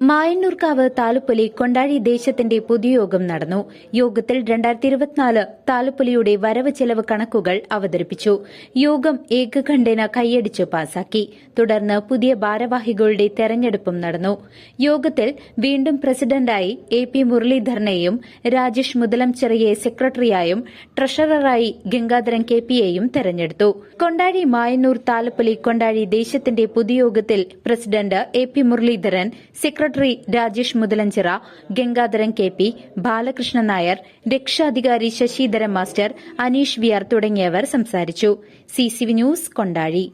മായന്നൂർക്കാവ് താലപ്പൊലി കൊണ്ടാഴി ദേശത്തിന്റെ പൊതുയോഗം നടന്നു. യോഗത്തിൽ രണ്ടായിരത്തി ഇരുപത്തിനാല് താലപ്പൊലിയുടെ വരവ് ചെലവ് കണക്കുകൾ അവതരിപ്പിച്ചു. യോഗം ഏകകണ്ഠേന കൈയടിച്ച് പാസാക്കി. തുടർന്ന് പുതിയ ഭാരവാഹികളുടെ തെരഞ്ഞെടുപ്പും നടന്നു. യോഗത്തിൽ വീണ്ടും പ്രസിഡന്റായി എ പി മുരളീധരനെയും രാജേഷ് മുതലംചെറിയെ സെക്രട്ടറിയായും ട്രഷററായി ഗംഗാധരൻ കെ പിയെയും തെരഞ്ഞെടുത്തു. കൊണ്ടാഴി മായന്നൂർ താലപ്പൊലി കൊണ്ടാഴി ദേശത്തിന്റെ പൊതുയോഗത്തിൽ president A P Muralidharan secretary Rajesh Muthalanchira Gangadharan K P Balakrishnan Nair രക്ഷാധികാരി Sasidharan master Aneesh V R തുടങ്ങിയവർ സംസാരിച്ചു. C news Kondazhi.